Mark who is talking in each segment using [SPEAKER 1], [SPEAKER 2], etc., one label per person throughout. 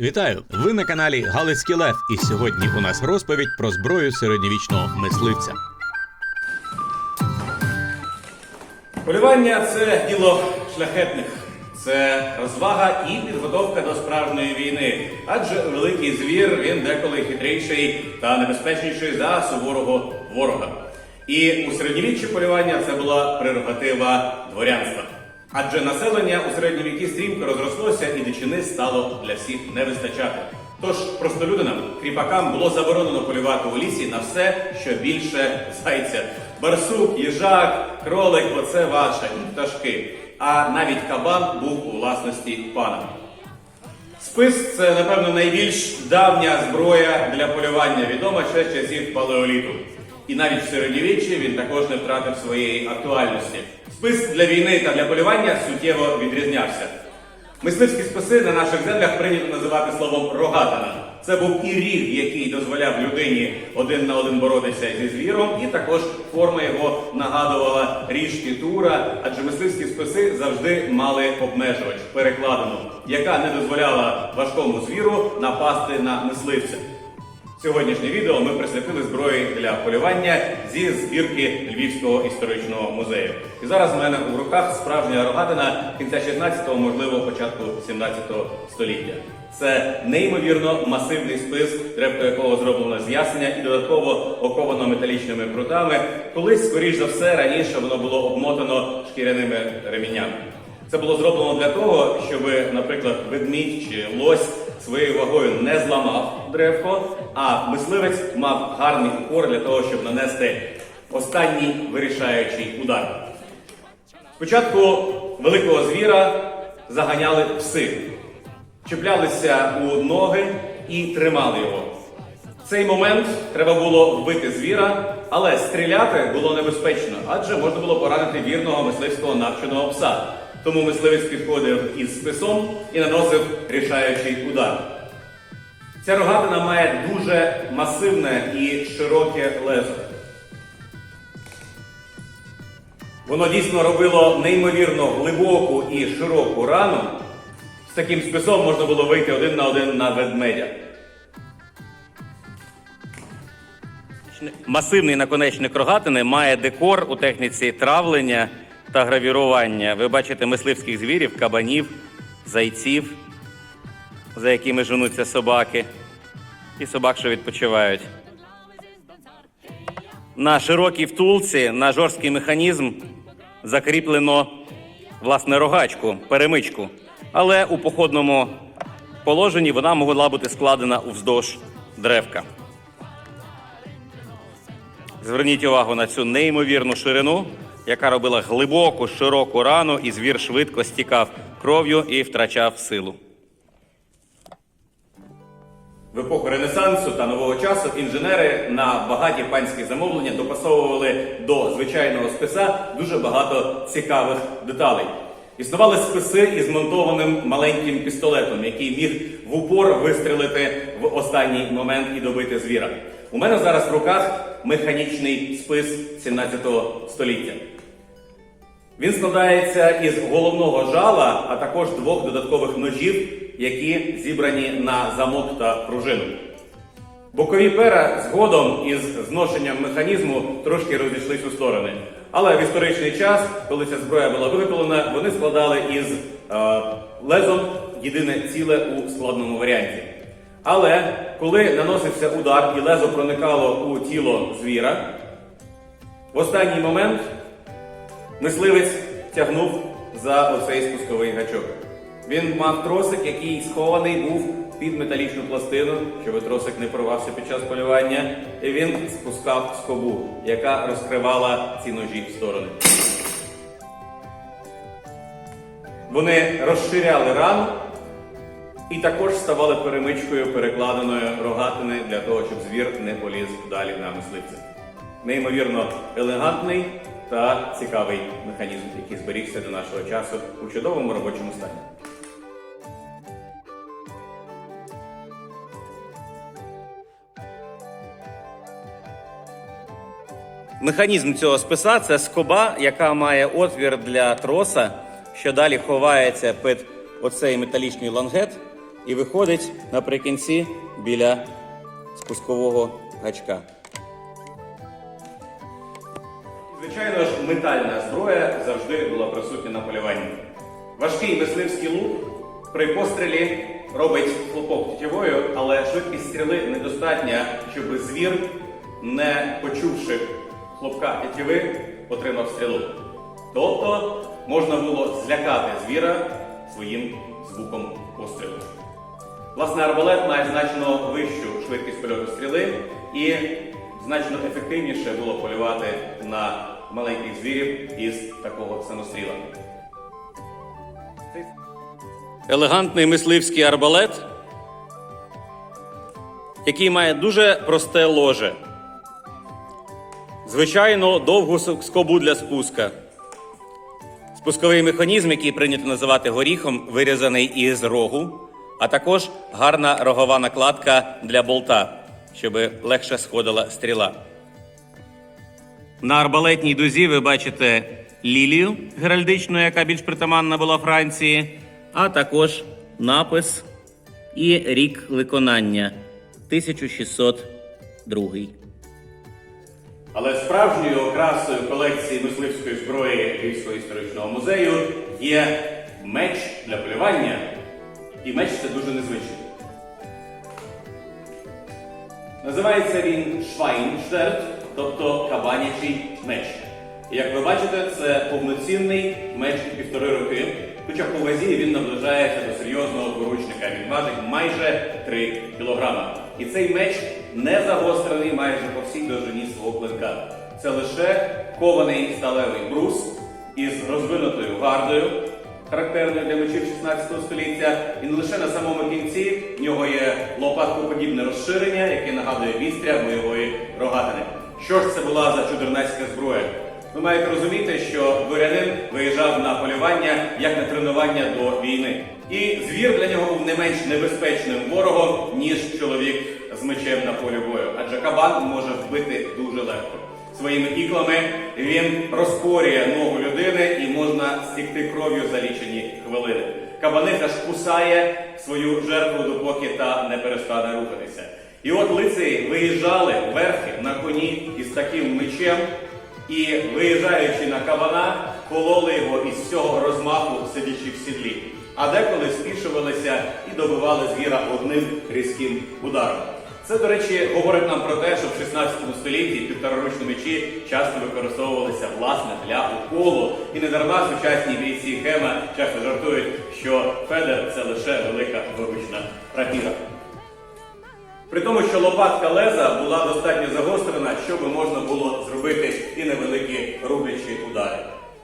[SPEAKER 1] Вітаю! Ви на каналі Галицький Лев, і сьогодні у нас розповідь про зброю середньовічного мисливця.
[SPEAKER 2] Полювання це діло шляхетних, це розвага і підготовка до справжньої війни. Адже великий звір він деколи хитріший та небезпечніший за суворого ворога. І у середньовіччі полювання це була прерогатива дворянства. Адже населення у середні віки стрімко розрослося і дичини стало для всіх не вистачати. Тож простолюдинам, кріпакам було заборонено полювати у лісі на все, що більше зайця. Барсук, їжак, кролик оце ваше, і пташки. А навіть кабан був у власності пана. Спис це, напевно, найбільш давня зброя для полювання, відома ще часів палеоліту. І навіть в середньовіччі він також не втратив своєї актуальності. Спис для війни та для полювання суттєво відрізнявся. Мисливські списи на наших землях прийнято називати словом рогатина. Це був і ріг, який дозволяв людині один на один боротися зі звіром, і також форма його нагадувала ріжки тура, адже мисливські списи завжди мали обмежувач перекладину, яка не дозволяла важкому звіру напасти на мисливця. Сьогоднішнє відео ми присвятили зброї для полювання зі збірки Львівського історичного музею. І зараз в мене у руках справжня рогатина кінця 16-го, можливо, початку 17-го століття. Це неймовірно масивний спис, древко якого зроблено з ясеня і додатково оковано металічними прутами. Колись, скоріш за все, раніше воно було обмотано шкіряними реміннями. Це було зроблено для того, щоб, наприклад, ведмідь чи лось своєю вагою не зламав древко, а мисливець мав гарний упор для того, щоб нанести останній вирішаючий удар. Спочатку великого звіра заганяли пси, чіплялися у ноги і тримали його. В цей момент треба було вбити звіра, але стріляти було небезпечно, адже можна було поранити вірного мисливського навченого пса. Тому мисливець підходив із списом і наносив рішаючий удар. Ця рогатина має дуже масивне і широке лезо. Воно дійсно робило неймовірно глибоку і широку рану. З таким списом можна було вийти один на один на ведмедя. Масивний наконечник рогатини має декор у техніці травлення та гравірування. Ви бачите мисливських звірів, кабанів, зайців, за якими женуться собаки, і собак, що відпочивають. На широкій втулці, на жорсткий механізм закріплено власне рогачку, перемичку. Але у походному положенні вона могла бути складена уздовж древка. Зверніть увагу на цю неймовірну ширину, яка робила глибоку, широку рану, і звір швидко стікав кров'ю і втрачав силу. В епоху Ренесансу та нового часу інженери на багаті панські замовлення допасовували до звичайного списа дуже багато цікавих деталей. Існували списи із монтованим маленьким пістолетом, який міг в упор вистрелити в останній момент і добити звіра. У мене зараз в руках механічний спис 17 століття. Він складається із головного жала, а також двох додаткових ножів, які зібрані на замок та пружину. Бокові пера згодом із зношенням механізму трошки розійшлись у сторони. Але в історичний час, коли ця зброя була виготовлена, вони складали із е, лезом єдине ціле у складному варіанті. Але коли наносився удар і лезо проникало у тіло звіра, в останній момент Мисливець тягнув за оцей спусковий гачок. Він мав тросик, який схований був під металічну пластину, щоб тросик не порвався під час полювання, і він спускав скобу, яка розкривала ці ножі в сторони. Вони розширяли рану і також ставали перемичкою перекладеною рогатини для того, щоб звір не поліз далі на мисливця. Неймовірно елегантний та цікавий механізм, який зберігся до нашого часу у чудовому робочому стані. Механізм цього списа це скоба, яка має отвір для троса, що далі ховається під оцей металічний лангет, і виходить наприкінці біля спускового гачка. Звичайно ж, метальна зброя завжди була присутня на полюванні. Важкий мисливський лук при пострілі робить хлопок тітєвою, але швидкість стріли недостатня, щоб звір, не почувши хлопка тітєви, отримав стрілу. Тобто можна було злякати звіра своїм звуком пострілу. Власне, арбалет має значно вищу швидкість польоту стріли і значно ефективніше було полювати на маленьких звірів із такого самостріла. Елегантний мисливський арбалет, який має дуже просте ложе. Звичайно, довгу скобу для спуска. Спусковий механізм, який прийнято називати горіхом, вирізаний із рогу, а також гарна рогова накладка для болта, щоб легше сходила стріла. На арбалетній дузі ви бачите лілію геральдичну, яка більш притаманна була Франції, а також напис і рік виконання 1602. Але справжньою окрасою колекції мисливської зброї Львівського історичного музею є меч для полювання. І меч це дуже незвичний. Називається він Швайнштерт, тобто кабанячий меч. І як ви бачите, це повноцінний меч півтори роки, хоча по вазі він наближається до серйозного дворучника. Він важить майже 3 кілограма. І цей меч не загострений майже по всій довжині свого клинка. Це лише кований сталевий брус із розвинутою гардою, характерною для мечів 16 століття. І не лише на самому кінці в нього є лопаткоподібне розширення, яке нагадує вістря бойової рогатини. Що ж це була за чудернацька зброя? Ви маєте розуміти, що дворянин виїжджав на полювання як на тренування до війни. І звір для нього був не менш небезпечним ворогом, ніж чоловік з мечем на полі бою. Адже кабан може вбити дуже легко. Своїми іклами він розпорює ногу людини і можна стікти кров'ю за лічені хвилини. Кабаниця ж кусає свою жертву, допоки та не перестане рухатися. І от лицеї виїжджали верхи на коні із таким мечем, і виїжджаючи на кабана, кололи його із цього розмаху, сидячи в сідлі. А деколи спішувалися і добивали звіра одним різким ударом. Це, до речі, говорить нам про те, що в 16 столітті півтораручні мечі часто використовувалися власне для уколу. І не дарма сучасні бійці Гема часто жартують, що Федер це лише велика виручна рапіра. При тому, що лопатка леза була достатньо загострена, щоб можна було зробити і невеликі рублячі удари.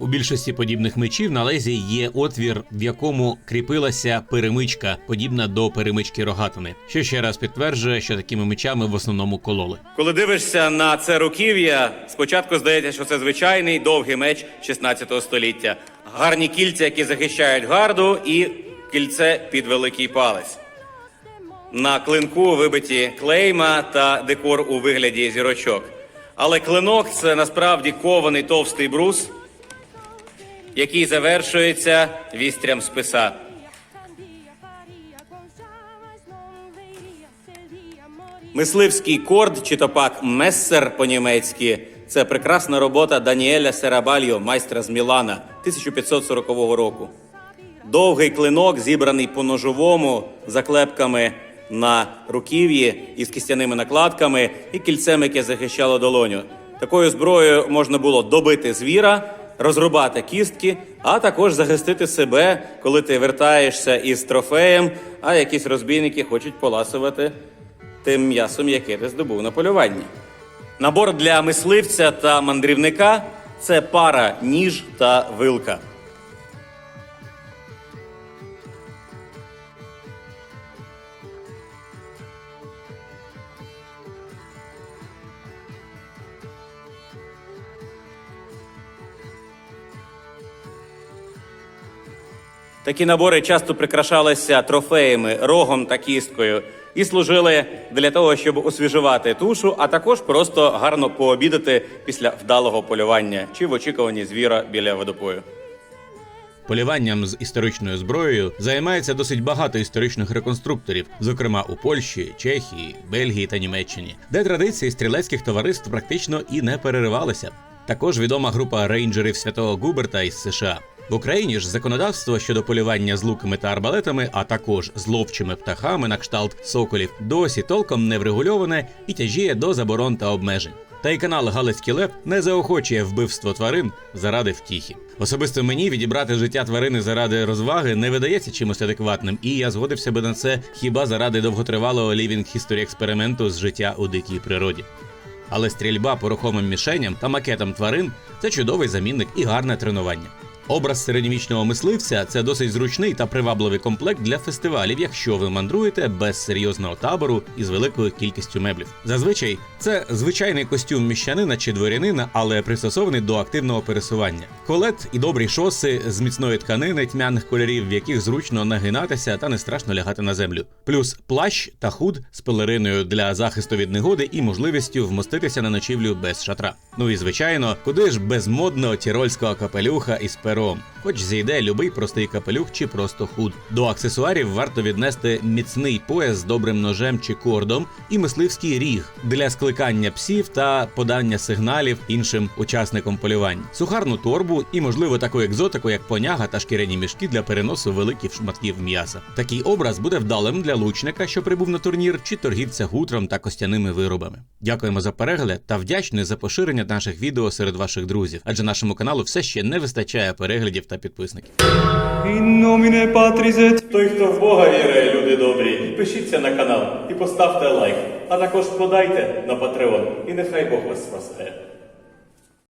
[SPEAKER 1] У більшості подібних мечів на лезі є отвір, в якому кріпилася перемичка, подібна до перемички рогатини, що ще раз підтверджує, що такими мечами в основному кололи.
[SPEAKER 2] Коли дивишся на це руків'я, спочатку здається, що це звичайний довгий меч 16 століття. Гарні кільця, які захищають гарду, і кільце під великий палець. На клинку вибиті клейма та декор у вигляді зірочок. Але клинок це насправді кований товстий брус, який завершується вістрям списа. Мисливський корд, чи то пак мессер по-німецьки, це прекрасна робота Даніеля Серабальо, майстра з Мілана 1540 року. Довгий клинок, зібраний по ножовому, заклепками на руків'ї із кістяними накладками і кільцем, яке захищало долоню. Такою зброєю можна було добити звіра, розрубати кістки, а також захистити себе, коли ти вертаєшся із трофеєм, а якісь розбійники хочуть поласувати тим м'ясом, яке ти здобув на полюванні. Набор для мисливця та мандрівника це пара ніж та вилка. Такі набори часто прикрашалися трофеями, рогом та кісткою і служили для того, щоб освіжувати тушу, а також просто гарно пообідати після вдалого полювання чи в очікуванні звіра біля водопою.
[SPEAKER 1] Полюванням з історичною зброєю займається досить багато історичних реконструкторів, зокрема у Польщі, Чехії, Бельгії та Німеччині, де традиції стрілецьких товариств практично і не переривалися. Також відома група рейнджерів святого Губерта із США. В Україні ж законодавство щодо полювання з луками та арбалетами, а також з ловчими птахами на кшталт соколів, досі толком не врегульоване і тяжіє до заборон та обмежень. Та й канал Галицький Лев не заохочує вбивство тварин заради втіхи. Особисто мені відібрати життя тварини заради розваги не видається чимось адекватним, і я згодився би на це хіба заради довготривалого лівінг хісторі експерименту з життя у дикій природі. Але стрільба по рухомим мішеням та макетам тварин це чудовий замінник і гарне тренування. Образ середньовічного мисливця це досить зручний та привабливий комплект для фестивалів, якщо ви мандруєте без серйозного табору і з великою кількістю меблів. Зазвичай це звичайний костюм міщанина чи дворянина, але пристосований до активного пересування. Колет і добрі шоси з міцної тканини тьмяних кольорів, в яких зручно нагинатися та не страшно лягати на землю. Плюс плащ та худ з пелериною для захисту від негоди і можливістю вмоститися на ночівлю без шатра. Ну і звичайно, куди ж без модного тірольського капелюха із வரோம் Хоч зійде любий простий капелюх чи просто худ. До аксесуарів варто віднести міцний пояс з добрим ножем чи кордом і мисливський ріг для скликання псів та подання сигналів іншим учасникам полювань, сухарну торбу і, можливо, таку екзотику, як поняга та шкіряні мішки для переносу великих шматків м'яса. Такий образ буде вдалим для лучника, що прибув на турнір, чи торгівця гутром та костяними виробами. Дякуємо за перегляд та вдячні за поширення наших відео серед ваших друзів, адже нашому каналу все ще не вистачає переглядів та підписників.
[SPEAKER 2] Той, хто в Бога вірує, люди добрі, підпишіться на канал і поставте лайк, а також подайте на Patreon, і нехай Бог вас спасає.